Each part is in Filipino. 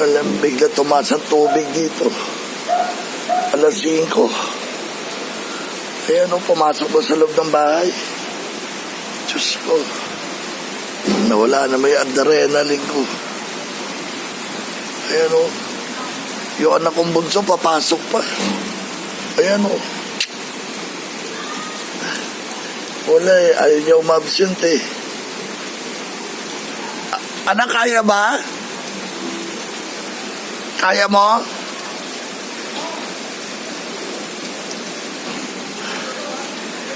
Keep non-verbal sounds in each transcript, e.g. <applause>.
Alam, bigla tumaas ang tubig dito. Alas 5. Ayan o, pumasok ko sa loob ng bahay. Diyos ko. Nawala na may adrenaline ko. Ayan o. Yung anak kong bunso, papasok pa. Ayan o. Wala eh, ayaw niya umabsent eh. Anak, kaya ba? Kaya mo?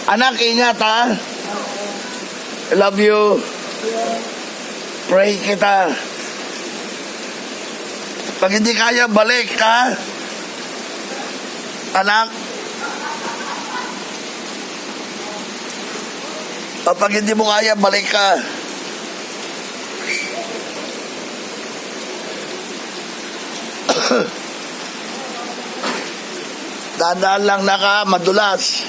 Anak, ingat ha. I love you. Pray kita. Pag hindi kaya, balik ka. Anak. Kapag hindi mo kaya, balik ka. <coughs> Dadaan lang naka, madulas.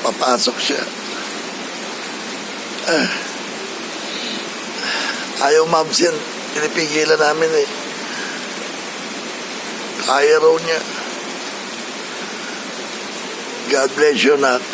Papasok siya. Ah. Ayaw mabsent. Pinipigilan namin eh. Kaya raw niya. God bless you, nak.